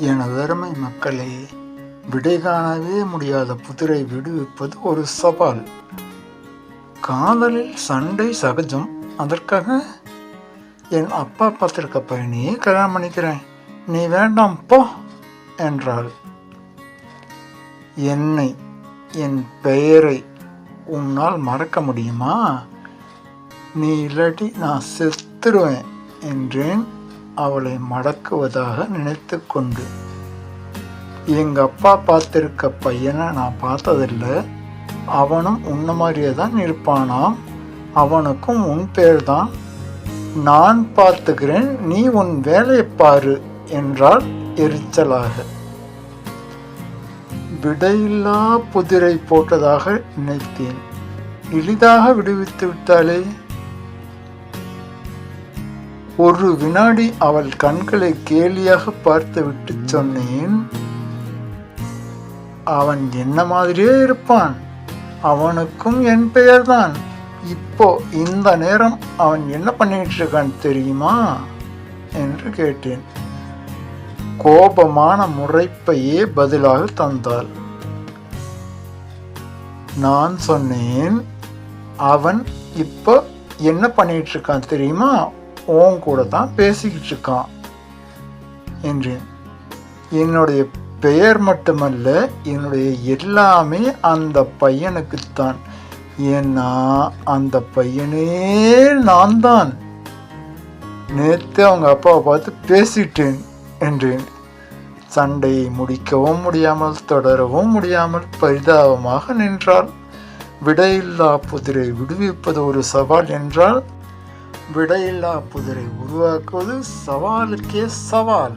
எனதருமை மக்களே விடை காணவே முடியாத புதிரை விடுவிப்பது ஒரு சவால். காதலில் சண்டை சகஜம் அதற்காக என் அப்பா பார்த்துருக்க பையனையே கல்யாணம் பண்ணிக்கிறேன் நீ வேண்டாம் போ என்றாள். என்னை என் பெயரை உன்னால் மறக்க முடியுமா? நீ இல்லாட்டி நான் செத்துருவேன் என்றேன். அவளை மடக்குவதாக நினைத்து கொண்டு எங்கள் அப்பா பார்த்துருக்க பையனை நான் பார்த்ததில்லை. அவனும் உன்ன மாதிரியே தான் இருப்பானாம். அவனுக்கும் உன் பேர் தான். நான் பார்த்துக்கிறேன். நீ உன் வேலையை பாரு என்றால் எரிச்சலாக. விடையில்லா புதிரை போட்டதாக நினைத்தேன். எளிதாக விடுவித்து விட்டாலே ஒரு வினாடி அவள் கண்களை கேலியாக பார்த்துவிட்டு சொன்னேன். அவன் என்ன மாதிரியே இருப்பான்? அவனுக்கும் என் பெயர்தான். இப்போ இந்த நேரம் அவன் என்ன பண்ணிட்டு இருக்கான் தெரியுமா? என்று கேட்டேன். கோபமான முறைப்பையே பதிலாக தந்தாள். நான் சொன்னேன் அவன் இப்போ என்ன பண்ணிட்டு இருக்கான் தெரியுமா? உன் கூட தான் பேசிக்கிட்டு இருக்கான் என்றேன் என்னுடைய பெயர் மட்டுமல்ல என்னுடைய எல்லாமே அந்த பையனுக்குத்தான். ஏன்னா அந்த பையனே நான் தான் நேற்று அவங்க அப்பாவை பார்த்து பேசிட்டேன் என்றேன். சண்டையை முடிக்கவும் முடியாமல் தொடரவும் முடியாமல் பரிதாபமாக நின்றாள். விடையில்லா புதிரை விடுவிப்பது ஒரு சவால் என்றால் விடையில்லா புதிரை உருவாக்குவது சவாலுக்கே சவால்.